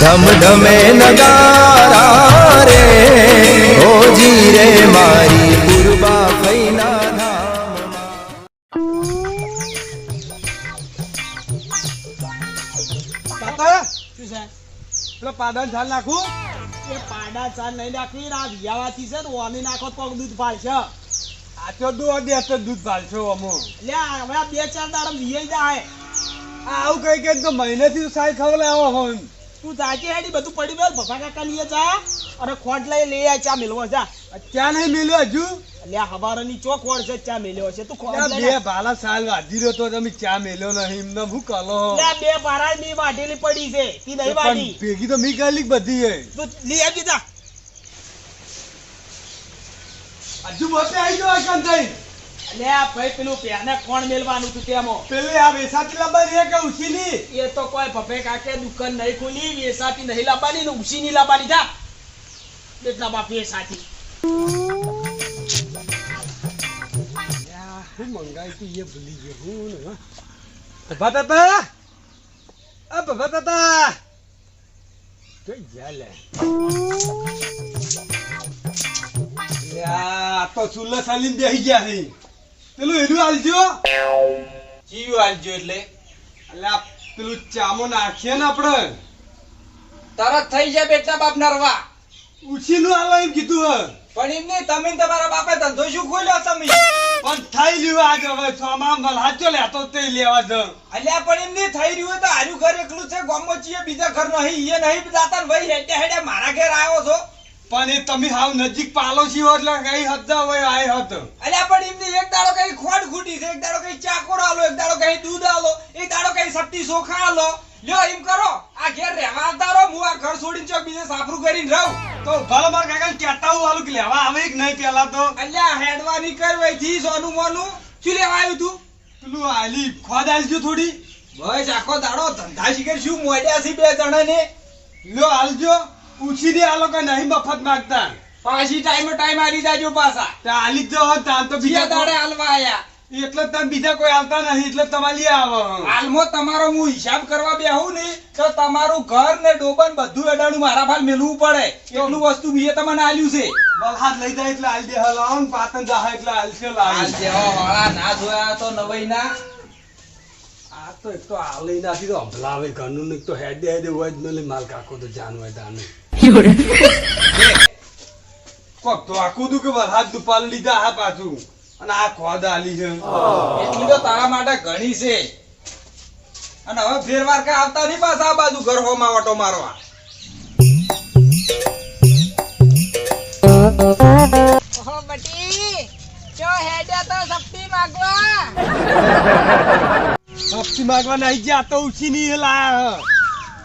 ધમ ધમે નગારા રે હોજી રે મારી પૂર્વા ફૈના પેલો પાદાન છાલ નાખું? એ પાડા ચાર નહીં નાખી ને આ વિયાવાથી છે ને ઓની નાખો તો દૂધ ફાલશે આ તો દોઢ દે તો દૂધ પાલશો અમો એટલે હવે બે ચાર દાડા વિયાઈ જાય. હોય તું જાજે હેડી બધું પડી ગયું. ભફા કાકા લઈએ જા. અને ખોટ લઈ લઈ આ ચા મેલવો જા. ત્યાં નહીં મેલ્યો હજુ? એટલે આ હવારની ચોક વળ છે ચા મેલ્યો છે. તું ખોટ બે. ભાલા સાલ વાધી રહ્યો તો તમે ચા મેલ્યો નહીં એમને હું કલો? બે ભારા ની વાટેલી પડી છે. તી નહીં વાઢી. ભેગી તો મી ગાલી બધી હે તું લઈ આવી જા હજુ મોતે આવી ગયો અકન એટલે આ ભાઈ પેલું પેને કોણ મેલવાનું તું તેમાં પેલી આ વેસાતી લાંબા કે ઉછીની એ તો કોઈ ભફે કાકે દુકાન નહીં ખોલી વેસાતી નહીં લાવવાની ને ઉસી નહીં લાવવાની જા એટલા બાપ વેસાતી. હું મંગાઈ તું એ ભૂલી ગયો હું ને ભભા તાતા અ ભભા તાતા. કઈ જાલે લે. લે, આ તો ચૂલા સાલીને બેસી ગયા છે પેલું એનું આલજો જીવ આલજો એટલે? એટલે આ પેલું ચામો નાખીએ ને આપણે. તરત થઈ જાય બેટા બાપ નરવા ઉછીનું આલો એમ કીધું હે. પણ એમ નહીં તમે તમારા બાપે ધંધો શું ખોલ્યો તમે? પણ થઈ રહ્યું આજ હવે છમાં મલ્હાચો લેતો તે લેવા જ. અલ્યા પણ એમ નહીં થઈ રહ્યું તો આર્યું ઘર એકલું છે છીએ બીજા ઘર નહીં એ નહીં દાતા ભાઈ હેડે હેડે મારા ઘેર આવ્યો છો. પણ એ તમે હાવ નજીક પાલો છો એટલે કઈ હદ હોય આય હતો અલ્યા પણ એમ નહીં એક દાડો કઈ ખોટ ખૂટી છે એક દાડો કઈ ચાકોર આલો એક દાડો કઈ દૂધ આલો એક દાડો કઈ સટ્ટી સોખા આલો. લ્યો એમ કરો. આ ઘેર રહેવા આવતા હું આ ઘર છોડીને ચોક બીજે સાફરું કરીને રહું. તો ભલે માર કાકા કેતા હું આલું કે લેવા આવે કે નહીં પેલા તો. અલ્યા હેડવાની કરવાઈ થી સોનું મોનું. શું લેવા આવ્યું તું? પેલું આલી ખોદ આલજો થોડી. બસ આખો દાડો ધંધા શીખર શું મોડ્યા છે બે જણા ને લ્યો આલજો. પૂછી દે આ લોકો નહીં મફત માંગતા. પાછી ટાઈમે ટાઈમ આવી જાજો પાછા. હાલી તાન તો બીજા દાડે હાલવા આયા. એટલે તમે બીજા કોઈ આવતા નહીં એટલે તમારે લઈ આવો હાલમાં તમારો હું હિસાબ કરવા બેહું ને તો તમારું ઘર ને ડોબન બધું એડાણું મારા ભાગ મેલવું પડે. એટલું વસ્તુ બીજે તમને આલ્યું છે. વલહાદ લઈ જાય એટલે હાલ દે હલાવો ને પાતન જાહે એટલે હાલશે હાલ જેવા વાળા ના જોયા તો નવાઈ ના આ તો એક તો હાલ નાથી તો હંભલાવે ઘરનું એક તો હેડે હેડે હોય જ નહીં માલ કાકો તો જાન હોય દાને કોક તો આખું દું કે દુપાલ લીધા હા પાછું. અને આ ખોદ આલી છે. એટલી તો તારા માટે ઘણી છે. અને હવે ફેરવાર કે આવતા નહીં પાછા આ બાજુ ઘર હોમાં ઓટો મારવા. ઓહો બટી ચો હેડે તો સપ્તી માગવા? હપ્તી માગવા નહીં ગયા તો ઉછી નહીં લાયા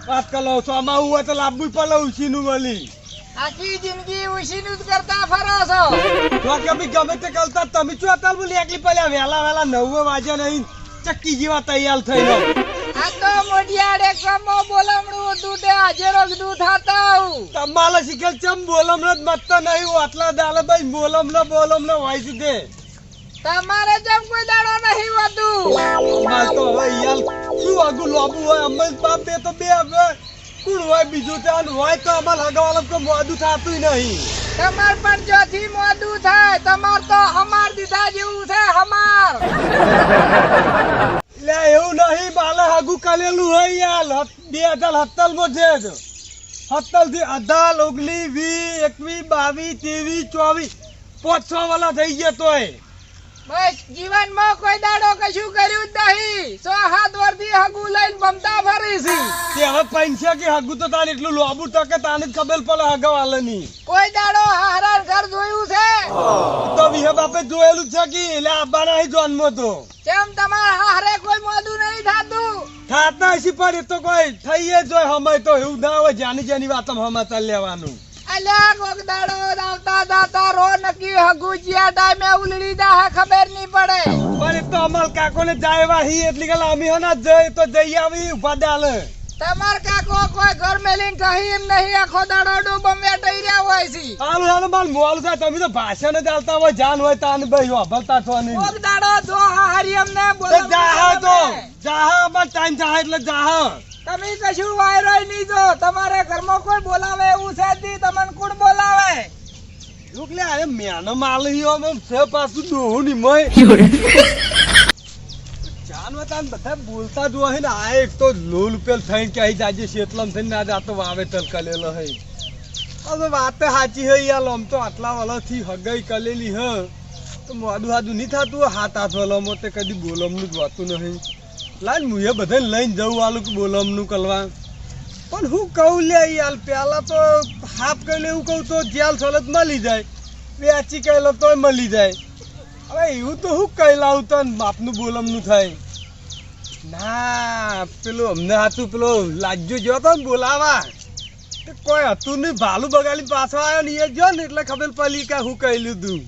વાત કર લઉં છું. આમાં હું તો લાંબુ પડે ઉછી નું મળી આખી જિંદગી ઉશીનું જ કરતા ફરો છો. તો કે ગમે તે કરતા તમે શું અતાલ બોલી એકલી પેલા વેલા વેલા નવ વાગ્યા નહીં ચક્કી જેવા તૈયાર થઈને આ તો મોઢિયાડે કમો બોલમણું દૂધે હાજરો દૂધ થાતા તમારે શીખેલ ચમ બોલમ જ મતતો નહીં આટલા દાલે ભાઈ બોલમ ન બોલમ ન હોય છે તે. તમારે જેમ કોઈ દાડો નહીં વધુ. તો હવે યાર શું આગું લોબુ હોય અમે બાપ બે તો બે હવે કુણ હોય બીજું ચાલ હોય તો અમાર હગાવાલા તો મોડું થતું નહીં. તમાર પણ જોથી મોડું થાય. તમાર તો અમાર દીધા જેવું છે અમાર. લે એવું નહીં બાલે હગું કાલેલું હોય યાર. બે હજાર હત્તલમાં છે જ. હત્તલથી અઢાર ઓગણી વી એકવીસ બાવીસ ત્રેવીસ ચોવીસ. પાંચ છ વાળા થઈ ગયા તોય. બસ જીવનમાં કોઈ દાડો કશું કર્યું જ નહીં. સો હાથ વર્ષથી હગુ લઈને બમતા ફરી છે તે હવે પૈસા કે હગુ તો તારે એટલું લોબુ તકે તાને જ ખબર પડે હગવાલની કોઈ દાડો હારા ઘર જોયું છે? તો વિહે બાપે જોયેલું છે કે એટલે આબાના જન્મો તો કેમ તમાર હારે કોઈ મોદું નહીં થાતું? થાતા હશે પણ એ તો કોઈ થઈએ જ હોય હમાય તો એવું ના હોય. જાની જાની વાત હમાતા લેવાનું. અલ્યા કોક દાડો આવતા જાતા રો નકી હગુ ટાઈમે ઉલડી દા ખબર નહીં પડે. પણ એ તો અમાર કાકો ને હી એટલી કલા અમે હના જઈ તો જઈ આવી ઊભા દાલે તમાર કાકો કોઈ ઘર મેલીન કહી એમ નહીં આખો દાડો ડૂબમ વેટાઈ રહ્યા હોય છે. હાલો હાલો માલ મોલ થાય તમે તો ભાષણ જ આલતા હોય જાન હોય તાન ભાઈ વાપરતા છો નહીં. કોક દાડો જો હારી અમને બોલો જાહે તો જાહા અમાર ટાઈમ જાહે એટલે જાહે. તમે કશું વાયરો નહીં જો. તમારે કોઈ બોલાવે એવું છે જ તમને કોણ બોલાવે? એટલે આ મેનો માલ હિયો આમ છે, પાછું ડોહું ની મય. જાન વતાન બધા બોલતા જ આ એક તો લોલ પેલ થઈને કે અહીં જાજે શેતલમ થઈને આજે તો વાવેતર કરેલો હે. હવે વાત સાચી હે યાર તો આટલા વાલાથી હગાઈ કલેલી હ. તો મોડું હાદું નહીં થતું હાથ હાથ વાલામાં તે કદી બોલમનું જ વાતું નહીં. લાલ મુએ બધાને લઈને જવું આલું બોલમનું કલવા. પણ હું કહું લે યાર પેલા તો હાફ કહીને એવું કહું તો જેલ સલત મળી જાય. વેચી કહેલો તોય મળી જાય. હવે એવું તો હું કહી લાવું તો બાપનું બોલમનું થાય. ના, પેલું અમને હતું પેલો લાજ્યો જો તો બોલાવા. તે કોઈ હતું નહીં, ભાલું બગાડી પાછો આવ્યો ને એ જો ને એટલે ખબર પડી કે હું કહી લીધું.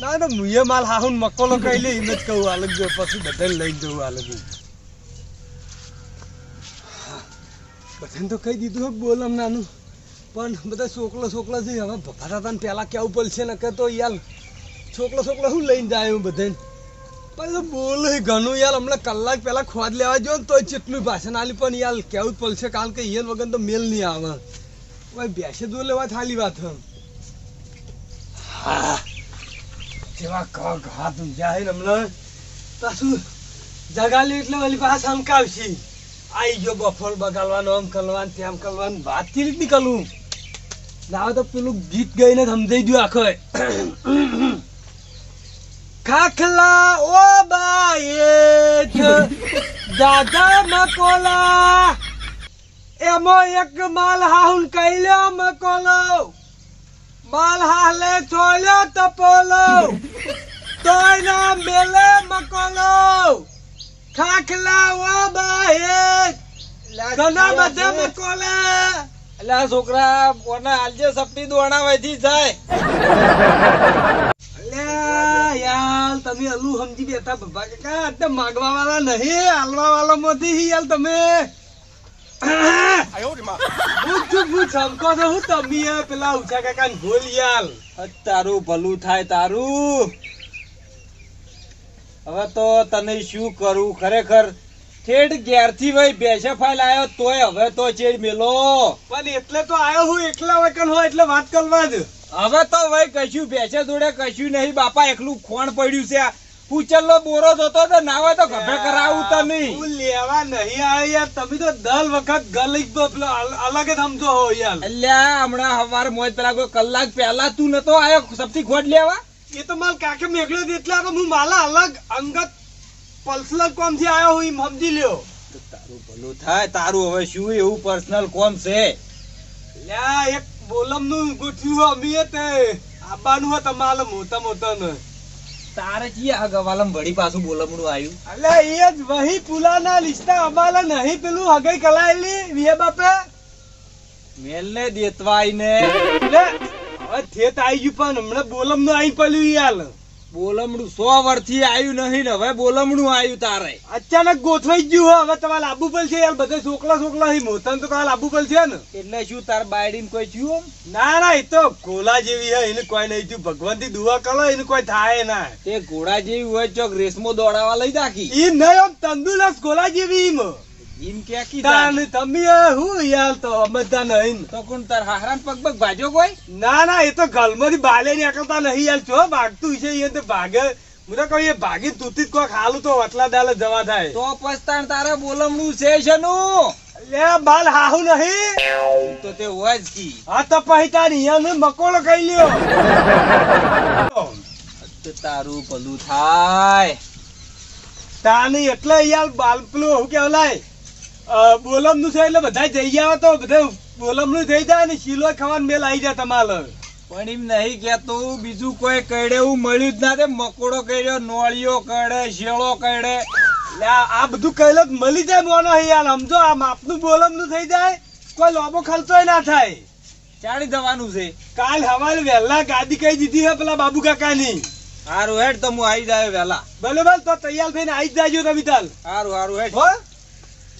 ના ના મુએ માલ હાહુન મકોલો કહી લે, એમ જ કહું આલગ જો, પછી બધાને લઈ જવું અલગ બધાને તો કહી દીધું હે બોલમ નાનું પણ બધા છોકલો છોકલો છે, હવે ભફાતા હતા પેલા કેવું પડશે ને કે તો યાર છોકલો છોકલો શું લઈને જાય હું બધાને? પણ તો બોલે ઘણું યાર, હમણાં કલાક પહેલાં ખોદ લેવા જો ને તો ચેટલું ભાષણ આલી, પણ યાર કેવું જ પડશે કારણ કે યાર વગર તો મેલ નહીં આવે. ભાઈ બેસે દૂર લેવા થાલી વાત હા, જેવા ક તું જાય ને હમણાં પાછું જગાલી એટલે વળી પાછા સમકાવશી આઈ ગયો બફોર બગાડવાનો, આમ કરવાનું, તેમ કરવાનું, વાત કેવી રીત નીકળવું ના તો પેલું ગીત ગઈને સમજાઈ ગયું આખો ખાખલા ઓ બાએ દાદા મકોલા. એમો એક માલ હાહુન કઈલ્યો મકોલો. માલ હાલે છોલ્યો તપોલો. તોય ના મેલે મકોલો. ખાખલા ઓ ઘણા બધા મકોલા એટલે છોકરા કોને આલજે સપની દોણાવાથી જાય. અલ્યા યાર તમે અલુ સમજી બેઠા બાબા કાકા. અત્યારે માગવા વાળા નહીં હાલવા વાળા માંથી યાર તમે. હું છું હું સમકો છો હું તમે યાર પેલા ઉછા કાકા ને ભૂલ યાર. તારું ભલું થાય તારું. હવે તો તને શું કરું? ખરેખર ઠેઠ ઘેરથી ભાઈ બેસે ફાઇલ આવ્યો તોય હવે તો ચેડ મેલો. પણ એટલે તો આવ્યો હું એકલા વકલ હોય એટલે વાત કરવા જ. હવે તો ભાઈ કશું બેસે જોડે કશું નહીં. બાપા એકલું ખોણ પડ્યું છે. પૂચલ્લો બોરો થતો તો ના હોય તો ગભે કરાવું તો નહીં. હું લેવા નહીં આવ્યો યાર. તમે તો દર વખત ગલી પેલો અલગ જ સમજો હો યાર. અલ્યા હમણાં હવાર મોજ પેલા કોઈ કલાક પહેલા તું નતો આવ્યો સબથી ખોટ લેવા? એ તો માલ કાકે મેકલ્યો જ તો હું માલા અલગ અંગત પર્સનલ કોમથી આવ્યો હું સમજી લ્યો. તારું ભલું થાય તારું હવે શું એવું પર્સનલ કોમ છે? લ્યા એક બોલમનું ગુઠ્યું અમીએ તે. આબાનું હોય તમારે મોટા મોટા ને તારે જી આ ગવાલમ વળી પાછું બોલમડું આવ્યું અલ્યા એ જ વહી પુલાના લિસ્ટા અમારે નહીં પેલું હગઈ કલાયેલી વિહે બાપે? મેલ ને દેતવાઈ ને હવે થેત આવી ગયું પણ હમણાં બોલમનું આઈ પડ્યું યાલ બોલમડું સો વર્ષથી આવ્યું નહીં ને હવે બોલમડું આવ્યું તારે. અચાનક ગોઠવાઈ ગયું હવે તમારે આબુ પડશે યાર બધા છોકલા છોકલા હી મોતન તો કાલ આબુ છે ને. એટલે શું તાર બાયડીને કોઈ થયું? ના ના એ તો ગોલા જેવી હે એને કોઈ નહીં થયું. ભગવાનથી દુઆ કરો એને કોઈ થાય ના. તે ઘોડા જેવી હોય ચોક રેસમો દોડાવા લઈ નાખી એ નહીં તંદુરસ્ત ગોલા જેવી ઈમ એમ કે કી તાન તમે હું યાર તો અમતા નહીં તો કોણ તાર હાહરાન પગ પગ ભાજો કોઈ? ના ના એ તો ગલમાંથી બાલે નીકળતા નહીં યાર. છો ભાગતું છે એ તો ભાગે. હું તો કહું એ ભાગી તૂટી કોઈ ખાલું તો વટલા ડાલે જવા થાય. તો પસ્તાણ તારે બોલમણું છે શેનું? લે બાલ હાહુ નહીં. તો તે હોય જ કી. હા તો પછી તારી અહીંયા મકોડો કહી લ્યો. તારું ભલું થાય. તાની એટલે યાર બાલ પેલું હું કેવલાય બોલમનું છે એટલે બધા જઈ ગયા તો બધા બોલમનું થઈ જાય ને શીલો ખાવાનું મેલ આવી જાય તમારે. પણ એમ નહીં કેતો બીજું કોઈ કઈડે એવું મળ્યું જ ના તે મકોડો કઈડ્યો નોળિયો કઈડે શેળો કઈડે આ બધું કહેલો જ મળી જાય મોનો યાર. સમજો આ માપનું બોલમનું થઈ જાય કોઈ લોબો ખર્ચોય ના થાય. ચાલી જવાનું છે. કાલ હવાલ વહેલા ગાદી કઈ દીધી હે પેલા બાબુ કાકાની? હારું હેડ તો હું આવી જાય વેલા ભલે તો તૈયાર થઈને આવી જ જાજો તમે તાલ હારું હારું હેડ. હો?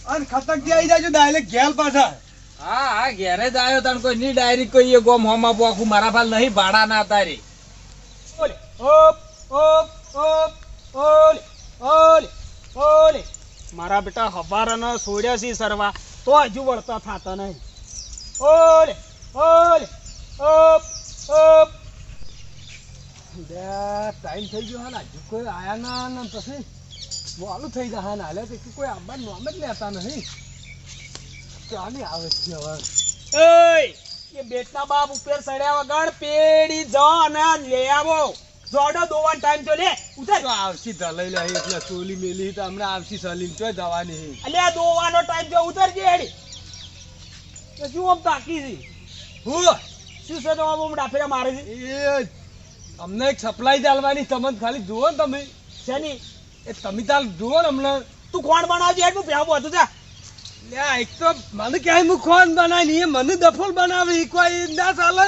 અને ખતકથી આવી જાય ડાયરેક્ટ ઘેલ પાછા. હા હા ઘેરે જ આવ્યો તને કોઈ ની ડાયરી કોઈ એ ગોમ હોમાં પોખું મારા ભાલ નહીં ભાડા ના તારી. ઓલે ઓપ ઓપ ઓપ ઓલે ઓલે ઓલે. મારા બેટા હવારાના સોડ્યા છે સરવા તો હજુ વળતા થતા નહીં. ઓલે ઓલે ઓપ ઓપ. ટાઈમ થઈ ગયો હા હજુ કોઈ આયા ના ને પછી? મોડું થઈ જાય ને હાલે તો કોઈ આંબા નામ જ લેતા નહીં ચાલી આવે છે હવે ઓય એ બેટના બાપ ઉપર સડ્યા વગર પેડી જો અને લે આવો જોડો દોવાનો ટાઈમ તો લે ઉતર તો આવશી ધલાઈ લે એટલે ચોલી મેલી તો હમણાં આવશી સલીમ તો જવાની અલ્યા દોવાનો ટાઈમ તો ઉતરજે હેડી તો શું આમ તાકી છે હું શું છે તો આમ આમ ડાફેરા મારે છે એ અમને એક સપ્લાય ચાલવાની તમને ખાલી જુઓ ને તમે શેની એ તમે તાલ હમણાં. તું કોણ બનાવજે? હેડ તો મને ક્યાંય હું ખોન બનાવી એ મને દફોલ બનાવે. કોઈ ના ચાલે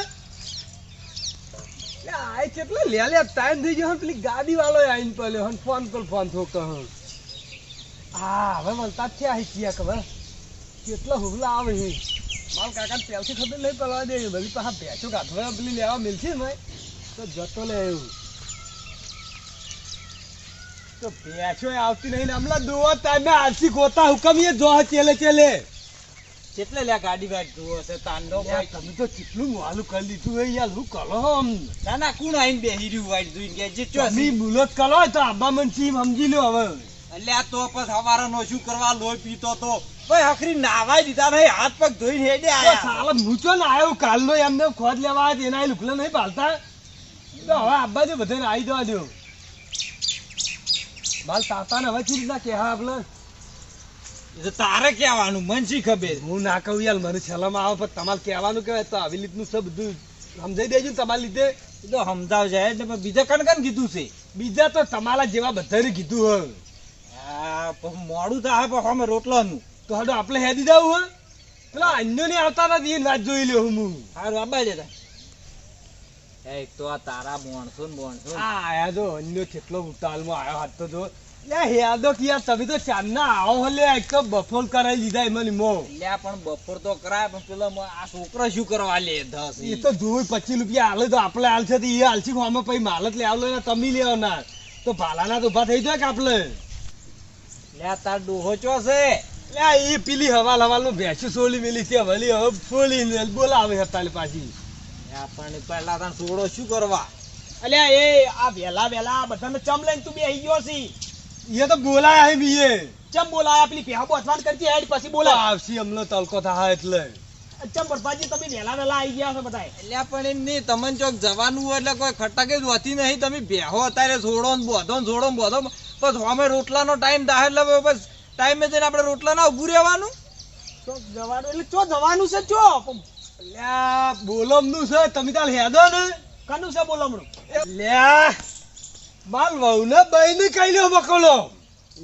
આ કેટલો લે લે, ટાઈમ થઈ ગયો પેલી ગાડી વાળો આવીને પેલો હન ફોન પર ફોન થો કહું હા. હવે મળતા છે આ કિયા ખબર કેટલા હુગલા આવે છે. મારો કાકા પેલથી ખબર નહીં પડવા દે બધી પાછા ભેંસો પેલી લેવા મિલશે ને તો જતો લે એવું. તો ભેંસો આવતી નહીં હમણાં દોવા ટાઈમે આરસી ગોતા હુકમ એ જો ચેલે ચેલે. કેટલે લ્યા ગાડી વાટ જુઓ છે તાંડો તમે તો કેટલું મોલું કરી દીધું હોય યાર હું કલો આમ ના ના કોણ આઈને બેહી રહ્યું વાટ જોઈને કે જે તમે બુલત કરો તો આબા મન સમજી લો હવે. એટલે આ તો પછી હવારે નો શું કરવા લોહી પીતો તો. ભાઈ હખરી નાવાય દીધા નહીં હાથ પગ ધોઈને હેડે આયા. સાલા મૂચો ને આવ્યો કાલનો એમને ખોદ લેવા એના લુકલા નહીં પાલતા તો હવે આબા જો બધાને આવી જવા દો માલ તાતાને હવે ચીજ ના કે આપણે એ તો તારે કહેવાનું મન શી ખબર? હું ના કહું યાર મને છેલ્લામાં આવે પણ તમારે કહેવાનું કહેવાય તો આવી રીતનું સબ બધું. સમજાઈ દેજો ને તમારા લીધે. એ તો સમજાવ જાય ને પણ બીજા કણ કણ કીધું છે? બીજા તો તમારા જેવા બધાને કીધું હોય. હા મોડું થાય પણ અમે રોટલાનું. તો હાડો આપણે હેદી જવું હોય. પેલા અન્ય નહીં આવતા નથી વાત જોઈ લ્યો હું. હારું આબા જતા એક તો આ તારા મોણસો ને મોણસો. આ આયા જો અન્ય કેટલો ઉતાલમાં આવ્યો હાથ તો જો. લે કે યાર તમે તો ચાંદના આવો હો એક તો બફોલ કરાવી લીધા એમાં મો. લ્યા પણ બપોર તો કરાય પણ પેલો આ છોકરો શું કરવા લે દસ એ તો જોઈ પચીસ રૂપિયા હાલે તો આપણે હાલ છે એ હાલશી આમાં પછી માલત લે આવલો ને તમે લેવો ના તો ભાલાના તો ઊભા થઈ જાય કે આપણે લ્યા તાર ડોહો ચો છે? લ્યા એ પેલી હવાલ હવાલનું ભેંસું સોલી મેલી છે વળી હવે ફોલી બોલાવે હતા પાછી. પણ પહેલા તને છોકરો શું કરવા? અલ્યા એ આ વેલા વેલા બધાને ચમ લઈને તું બેહી ગયો છી. એ તો બોલાયા હે બીએ ચમ બોલાય? પેલી પેહા બોથવાન કરતી હેડ પછી બોલા આવશી હમલો તલકો થા એટલે. ચમ બરપાજી તમે વેલા વેલા આવી ગયા છો બધાય. એટલે પણ એમ નહીં તમને ચોક જવાનું એટલે કોઈ ખટાકે જ હોતી નહીં. તમે બેહો અત્યારે છોડો ને બોધો ને છોડો ને બોધો બસ અમે રોટલાનો ટાઈમ દાહે એટલે બસ ટાઈમે જઈને આપણે રોટલા ના ઉભું રહેવાનું? ચો જવાનું એટલે ચો જવાનું છે ચો લ્યા બોલમનું છે તમે તાલ હેદો ને. કનું છે બોલો લ્યા માલ વહુ ને બઈ લ્યો મકોલો.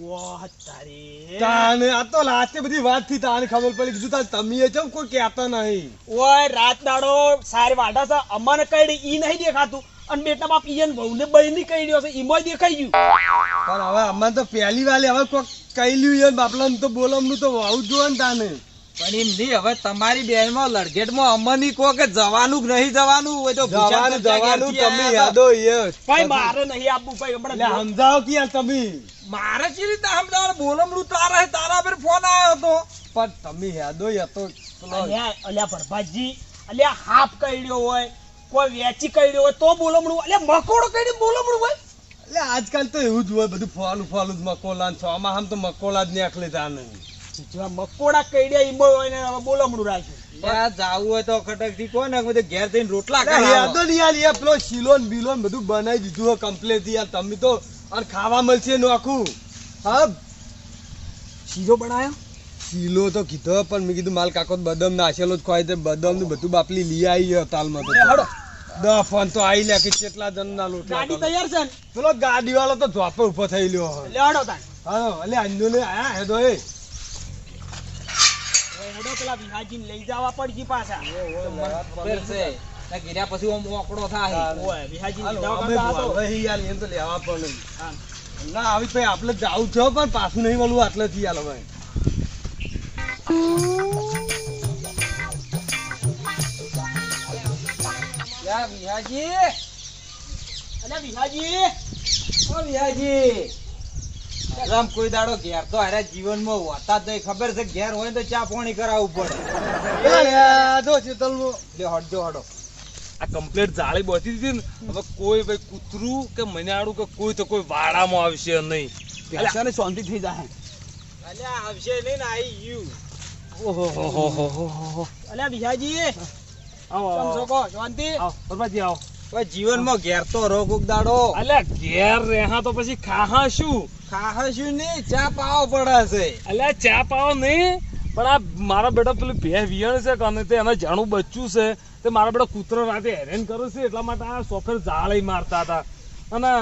વાહ તારી. તાને આ તો લાસ્ટે બધી વાતથી તાને ખબર પડી. કીધું તાર તમે ચમ કોઈ કહેતા નહીં? ઓય રાત દાડો સારી વાડા છે. અમને કઈ ઈ નહીં દેખાતું. અને બેટા બાપ ઈયન વહુને બઈ ની કઈ રહ્યો છે ઈમોય દેખાઈ ગયું. પણ હવે અમને તો પહેલી વાલી હવે કોઈ કઈ લ્યું યાર બાપલાનું તો બોલમનું તો વાવ જોવે ને તાને પણ એમ નહીં હવે તમારી બેનમાં લડગેટમાં અમની કો કે જવાનું નહીં જવાનું હોય તો જવાનું જવાનું તમે યાદો યસ. ભાઈ મારે નહીં આપવું ભાઈ હમણાં સમજાવો કે યાર તમે? મારે ચી રીતે સમજાવ બોલમડું તારા તારા પર ફોન આવ્યો હતો પણ તમે યાદો યા તો અલ્યા અલ્યા ભરભાજી અલ્યા હાફ કઈડ્યો હોય કોઈ વેચી કઈડ્યો હોય તો બોલમડું અલ્યા મકોડો કઈડી બોલમડું હોય એટલે આજકાલ તો એવું જ હોય બધું ફોલું ફોલું જ મકોલા ને આમાં આમ તો મકોલા જ નીકળે તાને જેવા મકોડા કઈડ્યા ઈમો હોય ને હવે રાખ્યું. જાવું હોય તો ખટકથી કહો બધે ઘેર જઈને રોટલા અરે કરાવો. યાદો યાર પેલો શીલો ને બધું બનાવી દીધું હોય કમ્પ્લેટ યાર તમે તો અને ખાવા મળશે એનું આખું. હા શીરો બનાવ્યો શીલો તો કીધો પણ મેં કીધું માલ કાકો બદમ નાખેલો જ ખવાય તે બદામનું બધું બાપલી લઈ આવી તાલમાં તો. દસ ફોન તો આવી લે કે કેટલા જણ ના લોટલા ગાડી તૈયાર છે પેલો ગાડી વાળો તો ઝોપે ઊભો થઈ લ્યો હવે. તાણ. હા એટલે અંજો ને આયા હે એ. હવે હેડો પેલા વિહાજીને લઈ જવા પડશે પાછા. ફેરશે ગીર્યા પછી ઓમ ઓકડો થાય. ઓય બોલાવી યાર એમ તો લેવા પડે ના આવી ભાઈ આપણે જાવું છો પણ પાછું નહીં મળવું આટલેથી યાર ભાઈ યાર વિહાજી? અરે વિહાજી? ઓ વિહાજી? આમ કોઈ દાડો ઘેર તો અરે જીવનમાં હોતા જ નહીં. ખબર છે ઘેર હોય તો ચા પાણી કરાવવું પડે. જો શીતલમાં લે હટજો હડો આ કમ્પ્લેટ જાળી બચી દીધી ને હવે કોઈ ભાઈ કૂતરું કે મનાડું કે કોઈ તો કોઈ વાડામાં આવશે નહીં. પેશાને શાંતિ થઈ જાય અલ્યા આવશે નહીં ને આઈ યુ ઓહો અલ્યા બીજાજી આવો આવો. શાંતિ? આવો પરમાજી આવો. જીવનમાં ઘેર તો રોગ કોક દાડો અલ્યા ઘેર રેહા તો પછી ખાહા શું ખાહશું નહીં ચા પાવો પડે છે. અલ્યા ચા પાવો નહીં પણ આ મારા બેટા પેલું ભે વિયણ છે કને તે એને જાણું બચ્ચું છે. તે મારા બેટા કૂતરો રાતે હેરાન કરે છે એટલા માટે આ સોફેર જાળી મારતા હતા. અને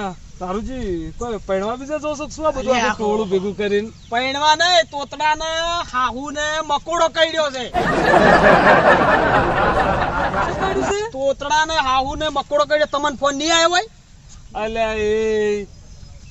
તારુજી કોઈ પૈણવા બીજા જોશો કે આ બધું આખું ટોળું ભેગું કરીને? પૈણવા ને તોતડા ને હાહુ ને મકોડો કઈડ્યો છે. તોતડા ને હાહુ ને મકોડો કઈડ્યો તમને ફોન નહીં આવ્યો હોય? અલ્યા એ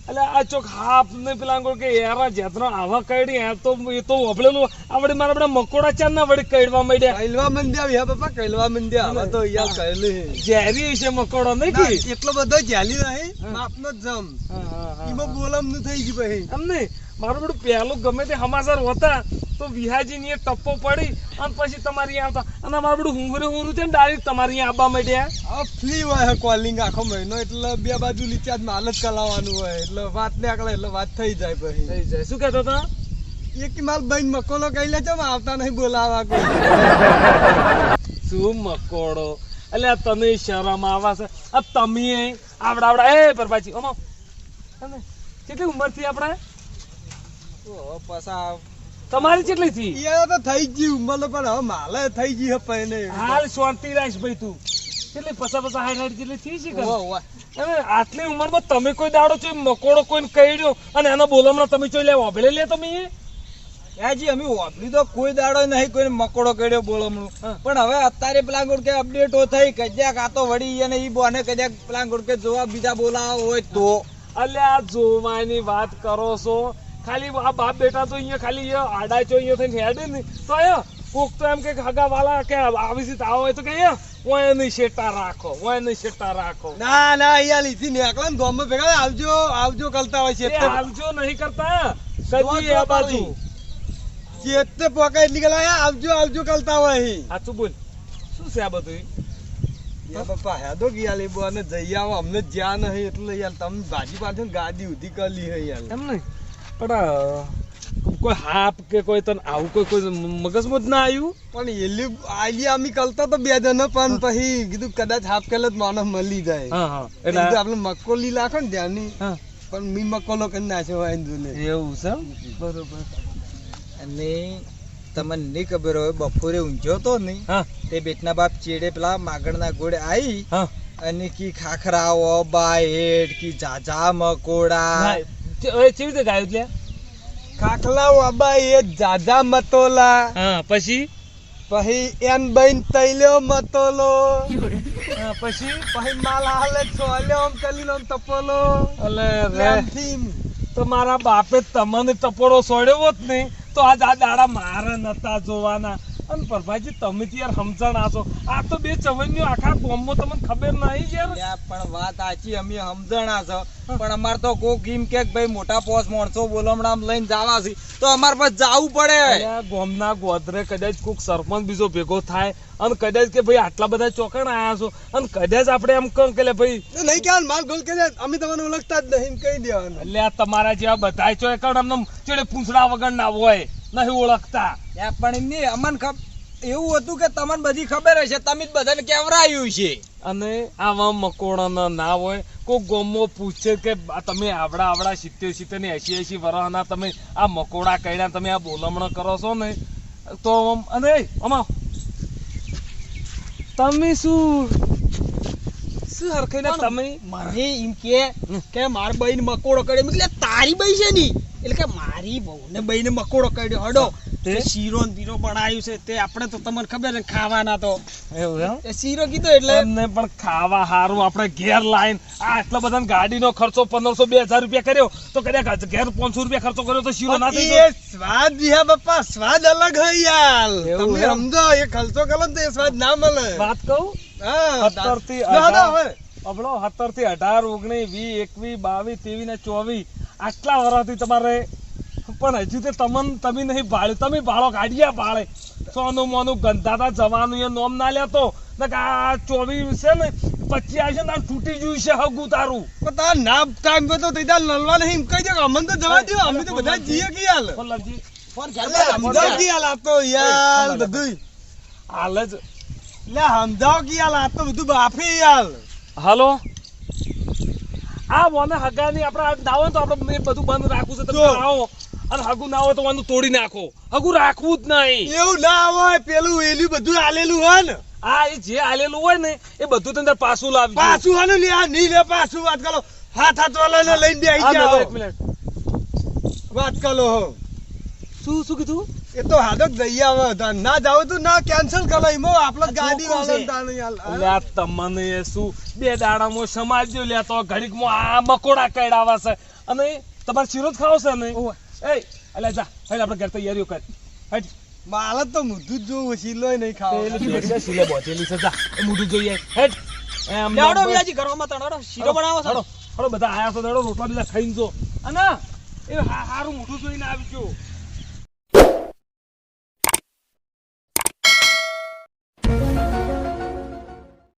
અલ્યા આ ચોક હાફ ને પેલા આંગોળ કે યારા જેતનો આવા કઈડી આ તો એ તો વપલેલું આવડે મારા બધા મકોડા ચાર ના વડે કઈડવા માંડ્યા કૈલવા મંદ્યા યા બાપા કૈલવા મંદ્યા હવે તો યાર કઈલી ઝેરી છે મકોડો નહીં કે? એટલો બધો ચાલી નહીં માપનો જમ. એમાં બોલમનું થઈ ગયું ભાઈ અમને મારું બધું પહેલું ગમે તે સમાચાર હોતા. તો વિહાજી ની ટપ્પો પડી અને પછી તમારી આવતા. અને મારું બધું હુંગરે હુંગરું છે ને ડાયરેક્ટ તમારી અહીંયા આવવા માંડ્યા. આ ફ્રી હોય કોલિંગ આખો મહિનો એટલે બે બાજુ રિચાર્જ માલ જ કલાવવાનું હોય. એટલે વાત ને આકડે એટલે વાત થઈ જાય પછી. થઈ જાય. શું કહેતો તો એક માલ બહેન મકોલો કહી લેજો આવતા નહીં બોલાવા કોઈ. શું મકોડો? એટલે તને શરમ આવા છે. આ તમે આવડા આવડા એ પરબાજી ઓમો. કેટલી ઉંમરથી આપણે પાછા તમારી કેટલી થી યાર તો થઈ ગયું ઉંમર પણ હવે માલે થઈ ગઈ હે ને હાલ શાંતિ રાખ ભાઈ તું. કેટલી પસા પસા હાઈ હાઈ કેટલી થઈ છે. હવે આટલી ઉંમરમાં તમે કોઈ દાડો છો મકોડો કોઈને કહી અને એના બોલમણા તમે ચોઈ લેવા ઓભળે લે તમે યાજી અમે વાપરી તો કોઈ દાડો નહીં કોઈ મકોડો કર્યો બોલમણું. પણ હવે અત્યારે પેલા ગોળ કે અપડેટો થઈ કજ્યાક આ તો વળી અને ઈ બોને કજ્યાક પેલા કે જોવા બીજા બોલાવા હોય તો. અલ્યા જોવાની વાત કરો છો. ખાલી આ બાપ બેટા તો અહીંયા ખાલી આડા ચો અહીંયા થઈને હેડે ને. તો અહીંયા કોક તો એમ કે હગા વાલા કે આવી રીતે આવો હોય તો કે ઓય નહીં શેટા રાખો ઓય નહીં શેટા રાખો. ના ના અહીંયા લીધી ને એકલા ગામમાં ભેગા આવજો આવજો કરતા હોય છે આવજો નહીં કરતા. કદી આ બાજુ. ચેતે પોકા એટલી ગયેલા "આ આવજો આવજો કરતા હોય અહીં." સાચું બોલ. શું છે આ બધું? યા હેદો ગયા લેબો અને જઈ આવો અમને જ્યાં નહીં એટલે યાર તમે ભાજી પાછળ ગાડી ઉધી કરી હે યાર. એમ નહીં? પણ કોઈ હાપ કે કોઈ તને આવું કોઈ કોઈ મગજમાં જ ના આવ્યું પણ એલી આલી આમી કલતા તો બે જણ પણ પછી કીધું કદાચ હાપ કલ માણસ મળી જાય. હા હા. એટલે આપણે મકોલી લાખો ને ત્યાંની. પણ મી મકોલો કરી નાખ્યો હોય એવું છે બરોબર. અને તમને નહીં ખબર હોય બપોરે ઊંઝો તો નહીં. તે બેટના બાપ ચેડે પેલા માગણના ગોળે આવી અને કી ખાખરાઓ બાહેડ કી જાજા મકોડા. હવે કેવી રીતે ગાયું એટલે? ખાખલા વાબા એ જાજા મતોલા. હા પછી? પછી એન બઈન તૈલ્યો મતોલો. પછી? પછી માલ હાલે છોલ્યો આમ ચલીનો તપોલો. અલે રે. તો મારા બાપે તમને તપોડો સોડ્યો હોત ને તો આજ આ દાડા મારે નતા જોવાના. અને પ્રભાજી તમે તો યાર સમજણ આશો. આ તો બે ચવન્યો આખા ગોમમાં તમને ખબર નહીં યાર. પણ વાત સાચી અમે સમજણા છો પણ અમાર તો કોક એમ કે ભાઈ મોટા પોસ માણસો બોલમણામ લઈને જવા છે. તો અમાર પાસે જાવું પડે. ગોમના ગોદરે કદાચ કોક સરપંચ બીજો ભેગો થાય અને કદાચ કે ભાઈ આટલા બધા ચોકણ આયા છો. અને કદાચ આપણે એમ કહું કે લે ભાઈ નહીં કહેવાનું માલ ગોલ કે અમે તમને ઓળખતા જ નહીં કહી દેવાનું. એટલે તમારા જેવા બધા છો એકણ અમને ચેડે પૂંછડા વગર ના હોય. નહીં ઓળખતા. પણ એમની અમન એવું હતું કે તમને બધી ખબર હશે તમે જ બધાને કેવરાયું છે. અને આવા મકોડાના ના હોય કોઈ ગોમો પૂછે કે તમે આવડા આવડા સિત્તેર સિત્તેર ને એસી એસી વર્ષના તમે આ મકોડા કર્યા તમે આ બોલમણ કરો છો ને? તો અને અમા તમે શું શું હરખાઈને તમે મને એમ કે મારા બહેન મકોડો મેં કીધું, તારી બઈ છે ની એટલે કે મારી બહુ ને બઈને મકોડો કર્યો હડો તે? શીરો ને બીરો બનાવ્યું છે તે આપણે તો તમને ખબર છે ખાવાના તો. એવું એમ? એ શીરો કીધો એટલે? એમને પણ ખાવા હારું આપણે ઘેર લાઈન. આ આટલા બધા ગાડીનો ખર્ચો પંદરસો બે હજાર રૂપિયા કર્યો. તો કદાચ ઘેર પાંચસો રૂપિયા ખર્ચો કર્યો તો શીરો ના થઈ સ્વાદ વિહા બાપા સ્વાદ અલગ હોય યાર. તમે સમજો એ ખર્ચો કરો તો એ સ્વાદ ના મળે. વાત કહું? હા સત્તરથી થી અઢાર. હવે. સત્તરથી અઢાર ઓગણીસ વીસ એકવીસ બાવીસ ત્રેવીસ ને ચોવીસ. આટલા વર્ષથી તમારે પણ હજુ તે તમન તમે નહીં ભાળ્યું. તમે ભાળો કાઢ્યા ભાળે. સોનું મોનું ગંધાતા જવાનું એ નોમ ના લેતો ને આ ચોવીસ છે ને પચી આવશે ને તાર તૂટી ગયું છે હગું તારું. પણ તાર ના ટાઈમ પર તો તૈયાર લડવા નહીં એમ કહી દે અમને તો જવા દો અમે તો બધા જીએ કે હાલ. સમજાવ કે યાર આ યાર બધું હાલ જ. લે સમજાવ કે હાલ આપતો બધું બાફી યાર. હાલો? આ મને હગાની આપણે ના હોય તો આપણે મેં બધું બંધ રાખવું છે. તમે આવો. અને હગુ ના હોય તો મને તોડી નાખો. હગુ રાખવું જ નહીં. એવું ના હોય પેલું વેલ્યુ બધું આલેલું હોય ને. આ એ જે આલેલું હોય ને એ બધું તને પાછું લાવજો પાછું હાને લે આ નહીં લે પાછું વાત કરો. હાથ હાથ વાળાને લઈને બે આવી ગયા એક મિનિટ. વાત કરો શું શું કીધું? એ તો હાડક જઈ આવે. ના જાવ તો ના કેન્સલ કરો એમાં આપણે ગાડી વાળા તમને એ શું? બે દાડામાં સમાજ્યો લે તો ઘડીકમાં આ મકોડા કડાવા છે. અને તમારે શીરો જ ખાવો છે ને? એ અલે જા હેડ આપણે ઘર તૈયારીઓ કર. હટ માલ તો મૂધું જ જોવું શીલોય નહીં ખાવ. પેલી ભેંસે શીલે બોતેલી છે. જા એ જોઈએ. હટ એમ નંબર- વિયાજી ઘરમાં તણો હડો. શીરો બનાવો છો. હળો, હળો બધા આયા છો તો રોટલા બીજા ખાઈને જો. અને એ હા- હારું મોઢું જોઈને આવજો.